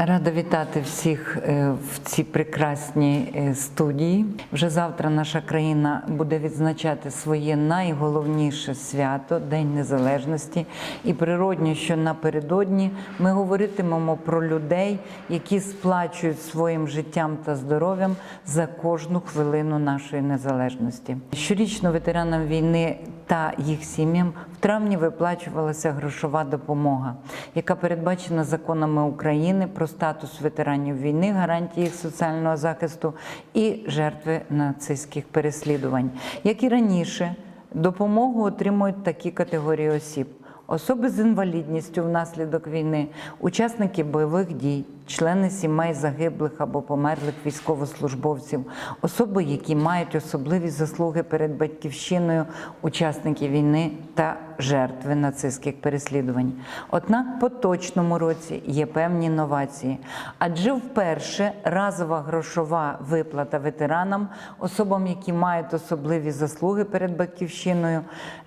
Рада вітати всіх е, в цій прекрасній е, студії. Вже завтра наша країна буде відзначати своє найголовніше свято День Незалежності. І природньо, що напередодні ми говоритимемо про людей, які сплачують своїм життям та здоров'ям за кожну хвилину нашої незалежності. Щорічно ветеранам війни та їх сім'ям в травні виплачувалася грошова допомога, яка передбачена законами України про статус ветеранів війни, гарантії їх соціального захисту і жертви нацистських переслідувань. Як і раніше, допомогу отримують такі категорії осіб. Особи з інвалідністю внаслідок війни, учасники бойових дій, члени сімей загиблих або померлих військовослужбовців, особи, які мають особливі заслуги перед батьківщиною, учасники війни та жертви нацистських переслідувань. Однак в поточному році є певні новації, адже вперше разова грошова виплата ветеранам, особам, які мають особливі заслуги перед батьківщиною,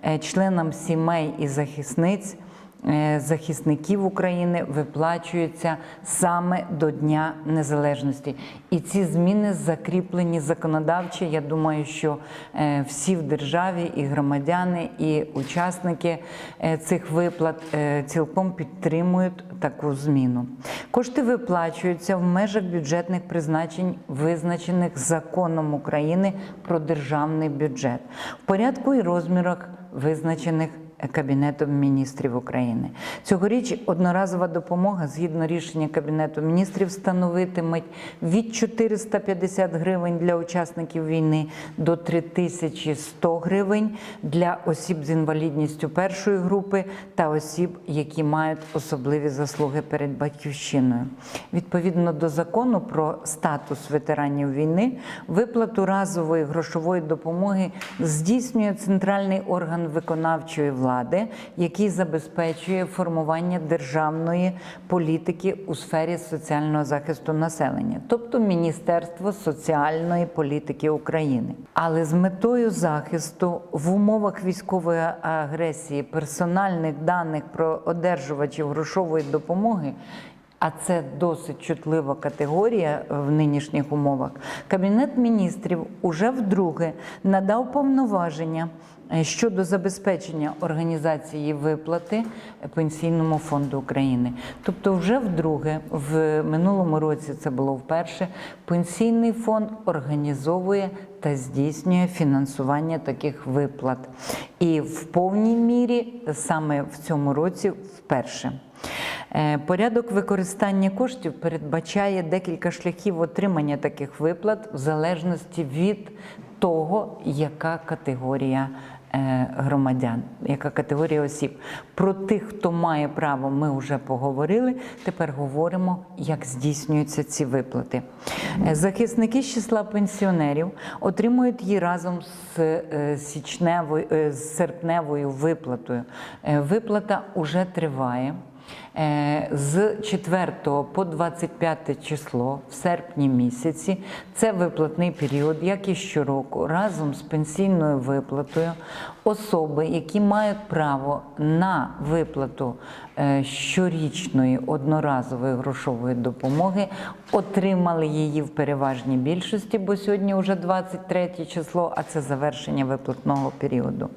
е, членам сімей і захисниць захисників України виплачується саме до Дня Незалежності. І ці зміни закріплені законодавчо. Я думаю, що е, всі в державі, і громадяни, і учасники е, цих виплат е, цілком підтримують таку зміну. Кошти виплачуються в межах бюджетних призначень, визначених законом України про державний бюджет в порядку і розмірах визначених Кабінетом міністрів України цьогоріч одноразова допомога згідно рішення Кабінету міністрів становитиме від 450 гривень для учасників війни до 3100 гривень для осіб з інвалідністю першої групи та осіб, які мають особливі заслуги перед батьківщиною. Відповідно до закону про статус ветеранів війни, виплату разової грошової допомоги здійснює центральний орган виконавчої влади, який забезпечує формування державної політики у сфері соціального захисту населення, тобто Міністерство соціальної політики України. Але з метою захисту в умовах військової агресії персональних даних про одержувачів грошової допомоги. А це досить чутлива категорія в нинішніх умовах. Кабінет міністрів уже вдруге надав повноваження щодо забезпечення організації виплати Пенсійному фонду України. Тобто, вже вдруге, в минулому році це було вперше. Пенсійний фонд організовує та здійснює фінансування таких виплат. І в повній мірі саме в цьому році вперше. Е, Порядок використання коштів передбачає декілька шляхів отримання таких виплат в залежності від того, яка категорія е, громадян, яка категорія осіб. Про тих, хто має право, ми вже поговорили. Тепер говоримо, як здійснюються ці виплати. Е, Захисники з числа пенсіонерів отримують її разом з е, січневою е, з серпневою виплатою. Е, Виплата уже триває. Е, З 4 по 25 число в серпні місяці це виплатний період, як і щороку, разом з пенсійною виплатою особи, які мають право на виплату е, щорічної одноразової грошової допомоги, отримали її в переважній більшості, бо сьогодні вже 23 число, а це завершення виплатного періоду.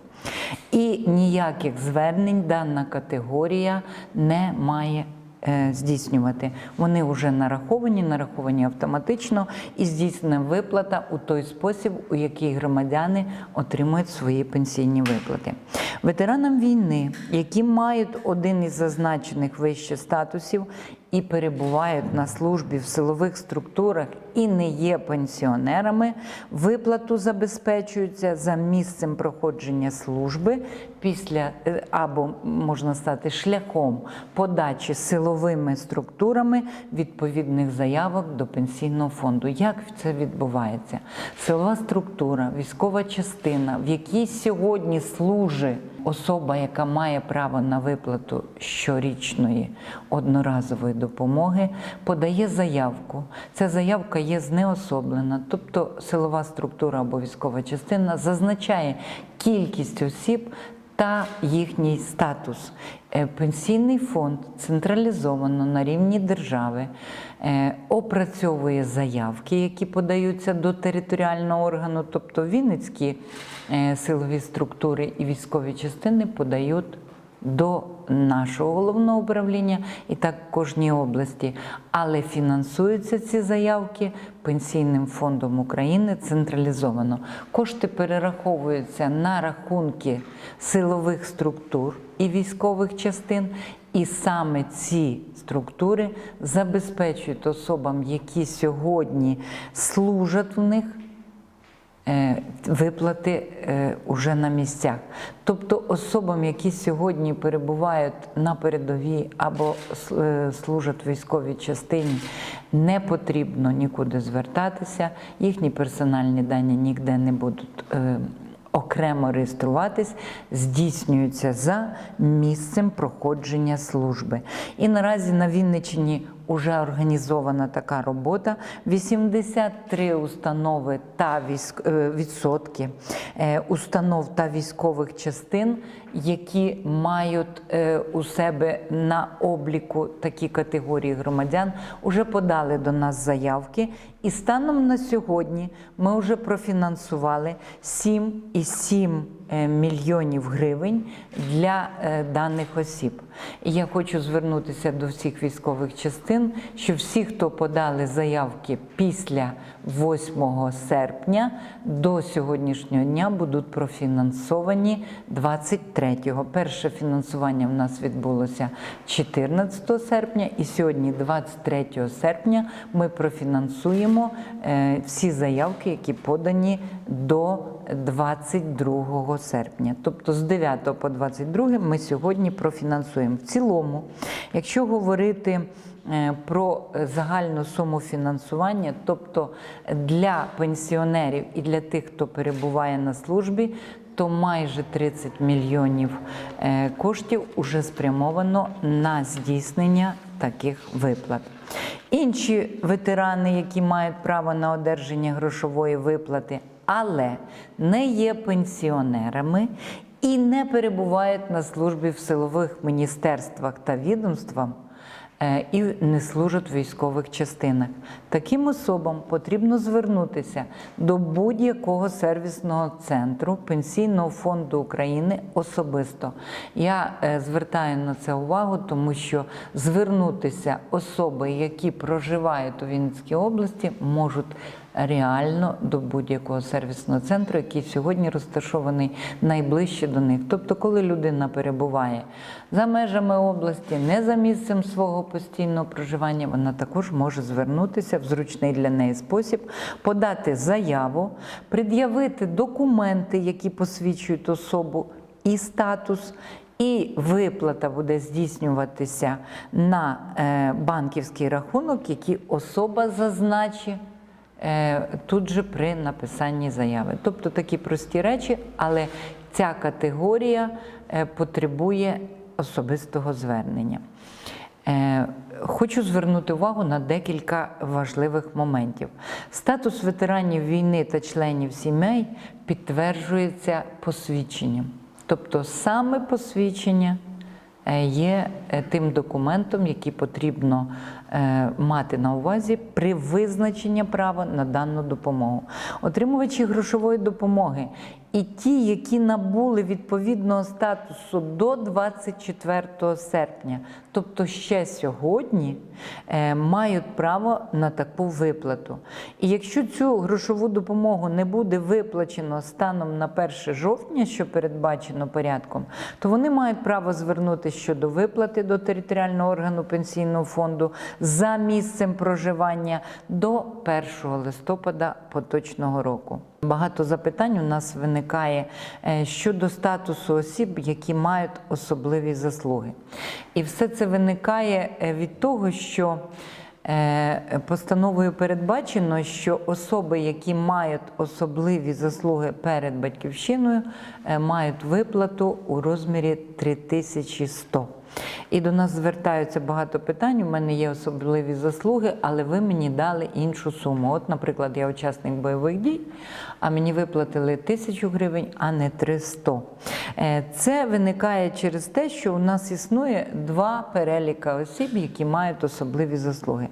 І ніяких звернень дана категорія не має е, здійснювати. Вони вже нараховані, нараховані автоматично і здійснена виплата у той спосіб, у який громадяни отримують свої пенсійні виплати. Ветеранам війни, які мають один із зазначених вище статусів і перебувають на службі в силових структурах і не є пенсіонерами, виплату забезпечуються за місцем проходження служби після е, або можна стати шляхом подачі силовими структурами відповідних заявок до пенсійного фонду. Як це відбувається? Силова структура, військова частина, в якій сьогодні служить особа, яка має право на виплату щорічної одноразової допомоги, подає заявку. Ця заявка є знеособлена, тобто силова структура або військова частина зазначає кількість осіб та їхній статус. Е, Пенсійний фонд централізовано на рівні держави е, опрацьовує заявки, які подаються до територіального органу, тобто Вінницькі е, силові структури і військові частини подають до нашого головного управління і так в кожній області. Але фінансуються ці заявки Пенсійним фондом України централізовано. Кошти перераховуються на рахунки силових структур і військових частин. І саме ці структури забезпечують особам, які сьогодні служать в них, виплати е, уже на місцях. Тобто особам, які сьогодні перебувають на передовій або е, служать в військовій частині, не потрібно нікуди звертатися, їхні персональні дані ніде не будуть. е, Окремо реєструватись здійснюється за місцем проходження служби. І наразі на Вінниччині вже організована така робота. 83 установи та військ... е, відсотки е, установ та військових частин, які мають е, у себе на обліку такі категорії громадян, вже подали до нас заявки. І станом на сьогодні ми вже профінансували 7,7 е, мільйонів гривень для е, даних осіб. І я хочу звернутися до всіх військових частин, що всі, хто подали заявки після 8 серпня до сьогоднішнього дня, будуть профінансовані 23-го. Перше фінансування в нас відбулося 14 серпня, і сьогодні, 23 серпня, ми профінансуємо е, всі заявки, які подані до 22 серпня. Тобто з 9 по 22 ми сьогодні профінансуємо. В цілому, якщо говорити е, про загальну суму фінансування, тобто для пенсіонерів і для тих, хто перебуває на службі, то майже 30 мільйонів е, коштів уже спрямовано на здійснення таких виплат. Інші ветерани, які мають право на одержання грошової виплати, але не є пенсіонерами і не перебувають на службі в силових міністерствах та відомствах, е, і не служать в військових частинах. Таким особам потрібно звернутися до будь-якого сервісного центру Пенсійного фонду України особисто. Я е, звертаю на це увагу, тому що звернутися особи, які проживають у Вінницькій області, можуть реально до будь-якого сервісного центру, який сьогодні розташований найближче до них. Тобто, коли людина перебуває за межами області, не за місцем свого постійного проживання, вона також може звернутися в зручний для неї спосіб, подати заяву, пред'явити документи, які посвідчують особу і статус. І виплата буде здійснюватися на е, банківський рахунок, який особа зазначить тут же при написанні заяви. Тобто такі прості речі, але ця категорія е, потребує особистого звернення. Е, Хочу звернути увагу на декілька важливих моментів. Статус ветеранів війни та членів сімей підтверджується посвідченням. Тобто саме посвідчення е, є е, тим документом, який потрібно е, мати на увазі при визначенні права на дану допомогу. Отримувачі грошової допомоги і ті, які набули відповідного статусу до 24 серпня, тобто ще сьогодні, е, мають право на таку виплату. І якщо цю грошову допомогу не буде виплачено станом на 1 жовтня, що передбачено порядком, то вони мають право звернутися щодо виплати до територіального органу пенсійного фонду за місцем проживання до 1 листопада поточного року. Багато запитань у нас виникає е, щодо статусу осіб, які мають особливі заслуги. І все це виникає е, від того, що е, постановою передбачено, що особи, які мають особливі заслуги перед батьківщиною, мають виплату у розмірі 3100. І до нас звертаються багато питань. У мене є особливі заслуги, але ви мені дали іншу суму. От, наприклад, я учасник бойових дій, а мені виплатили тисячу гривень, а не 300. Е, Це виникає через те, що у нас існує два переліка осіб, які мають особливі заслуги.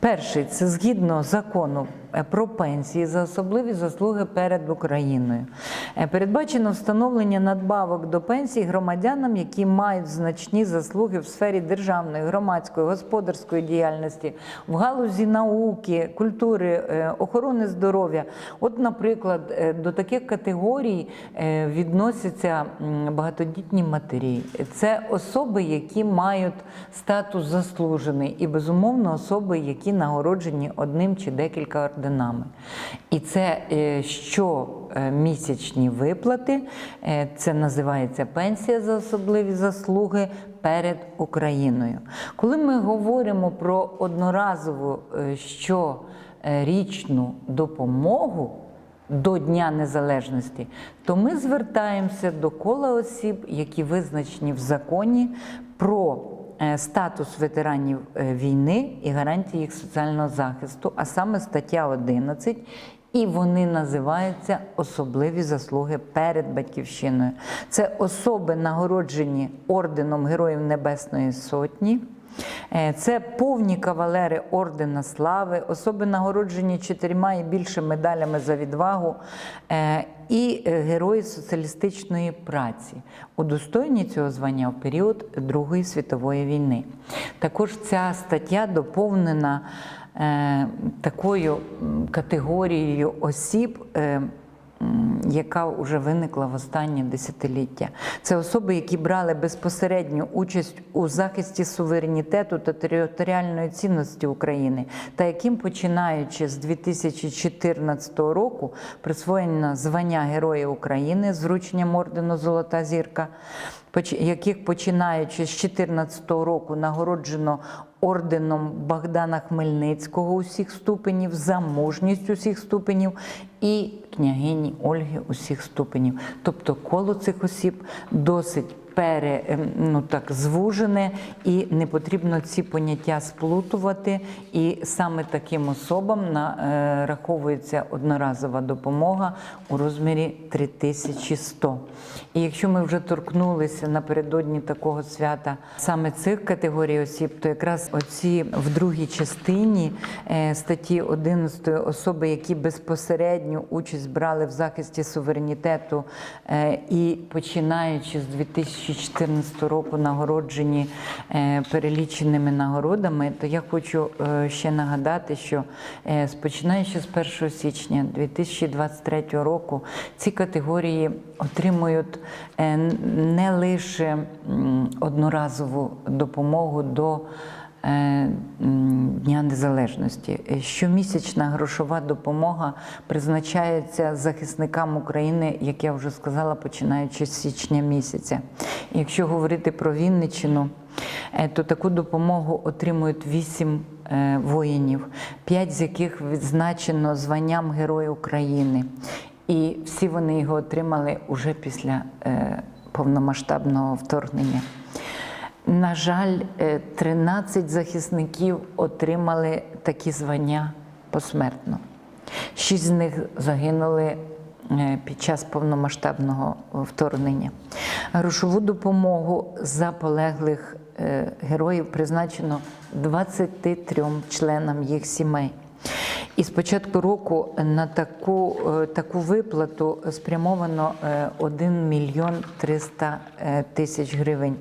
Перший це згідно закону про пенсії за особливі заслуги перед Україною. Е, Передбачено встановлення надбавок до пенсій громадянам, які мають значні заслуги в сфері державної, громадської, господарської діяльності, в галузі науки, культури, е, охорони здоров'я. От, наприклад, е, до таких категорій е, відносяться багатодітні матері. Це особи, які мають статус заслужений, і безумовно особи, які нагороджені одним чи декілька орденами. І це е, щомісячні виплати, е, це називається пенсія за особливі заслуги перед Україною. Коли ми говоримо про одноразову е, щорічну допомогу, до Дня Незалежності, то ми звертаємося до кола осіб, які визначені в законі про е, статус ветеранів е, війни і гарантії їх соціального захисту, а саме стаття 11. І вони називаються особливі заслуги перед батьківщиною. Це особи, нагороджені орденом Героїв Небесної Сотні. Е, Це повні кавалери Ордена Слави, особи нагороджені чотирма і більше медалями за відвагу, е, і е, герої соціалістичної праці, удостоєні цього звання в період Другої світової війни. Також ця стаття доповнена такою категорією осіб. Яка вже виникла в останнє десятиліття. Це особи, які брали безпосередню участь у захисті суверенітету та територіальної цінності України, та яким, починаючи з 2014 року, присвоєно звання Героя України з врученням ордену Золота зірка, яких починаючи з 2014 року нагороджено орденом Богдана Хмельницького усіх ступенів, за мужність усіх ступенів і княгині Ольги усіх ступенів. Тобто коло цих осіб досить пере, ем, ну так, звужене, і не потрібно ці поняття сплутувати. І саме таким особам нараховується одноразова допомога у розмірі 3100. І якщо ми вже торкнулися напередодні такого свята саме цих категорій осіб, то якраз оці в другій частині е, статті 11 особи, які безпосередню участь брали в захисті суверенітету е, і починаючи з 2014 року нагороджені е, переліченими нагородами, то я хочу е, ще нагадати, що спочинаючи починаючи з 1 січня 2023 року ці категорії отримують е, не лише одноразову допомогу до е, Дня Незалежності. Е, Щомісячна грошова допомога призначається захисникам України, як я вже сказала, починаючи з січня місяця. Якщо говорити про Вінниччину, е, то таку допомогу отримують вісім е, воїнів, п'ять з яких відзначено званням Героя України. І всі вони його отримали уже після е, повномасштабного вторгнення. На жаль, е, 13 захисників отримали такі звання посмертно. Шість з них загинули е, під час повномасштабного вторгнення. Грошову допомогу за полеглих е, героїв призначено 23 членам їх сімей. І з початку року на таку, е, таку виплату спрямовано е, 1 мільйон 300 е, тисяч гривень.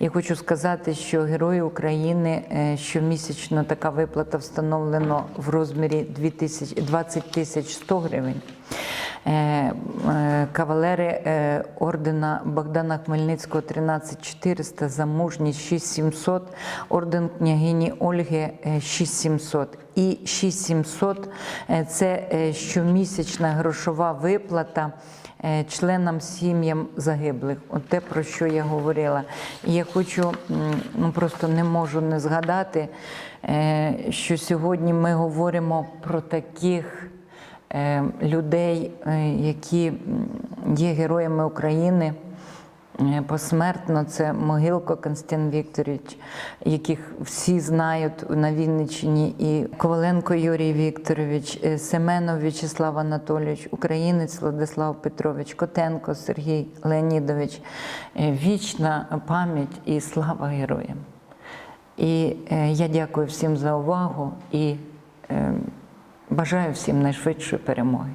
Я хочу сказати, що Герої України е, щомісячно така виплата встановлено в розмірі 2 тисяч- 20 тисяч 100 гривень. Е, е, Кавалери е, ордена Богдана Хмельницького 13400 за мужність 6700, орден княгині Ольги е, 6700 і 6700 е, це щомісячна грошова виплата членам сім'ям загиблих. От те, про що я говорила. Я хочу, ну просто не можу не згадати, що сьогодні ми говоримо про таких людей, е, які є героями України. е, посмертно. Це Могилко Константин Вікторович, яких всі знають на Вінниччині, і Коваленко Юрій Вікторович, е, Семенов В'ячеслав Анатолійович, українець Владислав Петрович, Котенко Сергій Леонідович. Е, Вічна пам'ять і слава героям. І е, я дякую всім за увагу і е, бажаю всім найшвидшої перемоги.